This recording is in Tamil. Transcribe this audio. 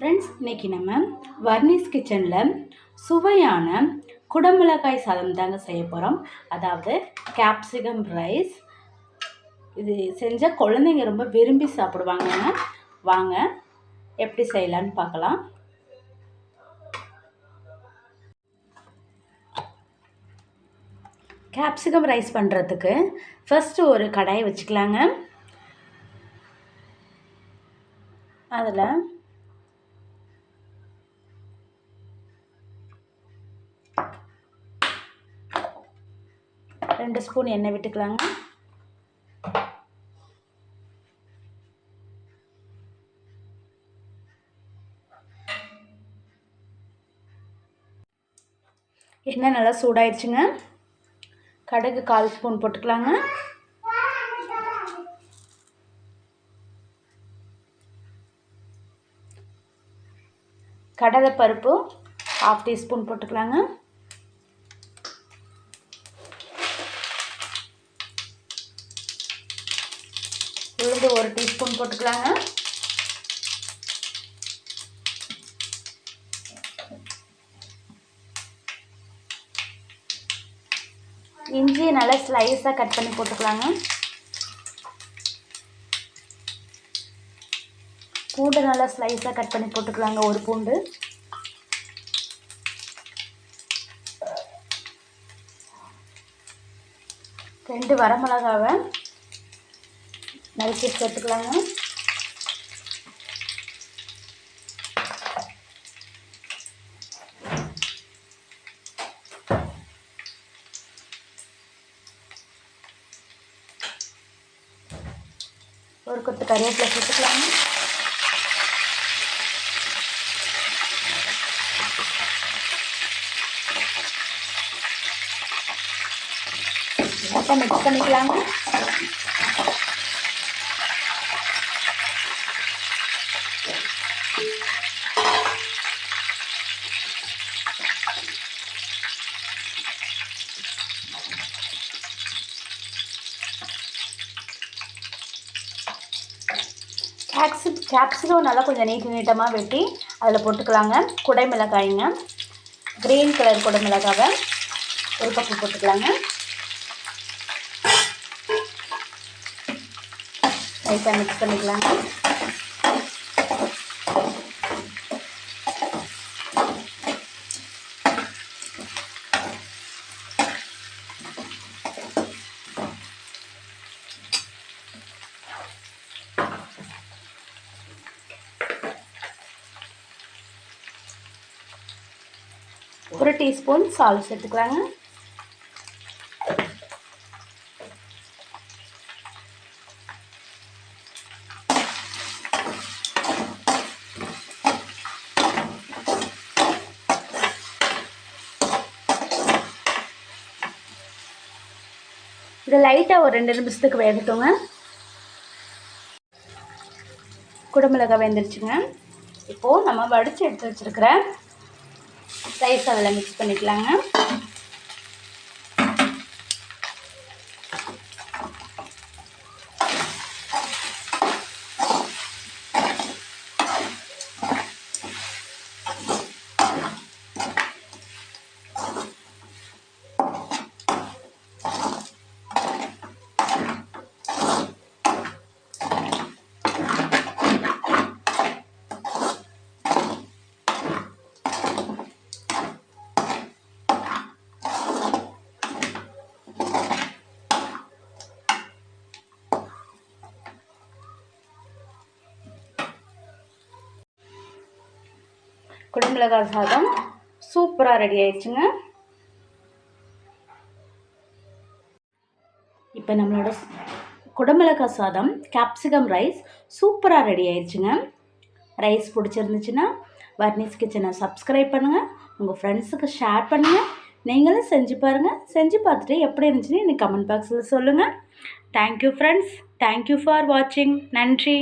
ஃப்ரெண்ட்ஸ் இன்றைக்கி நம்ம வர்னிஸ் கிச்சனில் சுவையான குடமிளகாய் சாதம் தாங்க செய்ய போகிறோம் அதாவது கேப்சிகம் ரைஸ் இது செஞ்சால் குழந்தைங்க ரொம்ப விரும்பி சாப்பிடுவாங்கங்க வாங்க எப்படி செய்யலான்னு பார்க்கலாம். கேப்சிகம் ரைஸ் பண்ணுறதுக்கு ஃபஸ்ட்டு ஒரு கடாயை வச்சுக்கலாங்க. அதில் ரெண்டு ஸ்பூன் எண்ணெய் விட்டுக்கலாங்க. எண்ணெய் நல்லா சூடாயிடுச்சுங்க கடுகு கால் ஸ்பூன் போட்டுக்கலாங்க. கடலை பருப்பு ஹாஃப் டீஸ்பூன் போட்டுக்கலாங்க. உளுந்து ஒரு டீஸ்பூன் போட்டுக்கலாங்க. இஞ்சியை நல்லா ஸ்லைஸாக கட் பண்ணி போட்டுக்கலாங்க. பூண்டு நல்லா ஸ்லைஸாக கட் பண்ணி போட்டுக்கலாங்க ஒரு பூண்டு. ரெண்டு வரமிளகாவை நறுக்கி சேர்த்துக்கலாங்க ஒரு கொத்து கருவேப்பிலை சேர்த்துக்கலாங்க மிக்ஸ் பண்ணிக்கலாங்க. கேப்சி கேப்சிகம் நல்லா கொஞ்சம் நீட்டு நீட்டமாக வெட்டி அதில் போட்டுக்கலாங்க. குடை மிளகாய்ங்க. க்ரீன் கலர் குடை மிளகாவை ஒரு பக்கம் போட்டுக்கலாங்க. லைட்டாக மிக்ஸ் பண்ணிக்கலாங்க. ஒரு டீஸ்பூன் சால்ட் சேர்த்துக்கலாங்க. இது லைட்டாக ஒரு ரெண்டு நிமிஷத்துக்கு வேகட்டுங்க. குடமிளகாய் வெந்துருச்சுங்க. இப்போது நம்ம வடித்து எடுத்து வச்சுருக்கிற ரைஸ் அதில் மிக்ஸ் பண்ணிக்கலாங்க குடமிளகாய் சாதம். சூப்பராக ரெடி ஆயிடுச்சுங்க. இப்போ நம்மளோட குடமிளகாய் சாதம் கேப்சிகம் ரைஸ் சூப்பராக ரெடி ஆயிடுச்சுங்க. ரைஸ் பிடிச்சிருந்துச்சுன்னா வர்னிஸ் கிச்சனை சப்ஸ்கிரைப் பண்ணுங்கள் உங்கள் ஃப்ரெண்ட்ஸுக்கு ஷேர் பண்ணுங்கள் நீங்களும் செஞ்சு பாருங்கள் செஞ்சு பார்த்துட்டு எப்படி இருந்துச்சுன்னு எனக்கு கமெண்ட் பாக்ஸில் சொல்லுங்கள் தேங்க்யூ ஃப்ரெண்ட்ஸ் தேங்க்யூ ஃபார் வாட்சிங் நன்றி.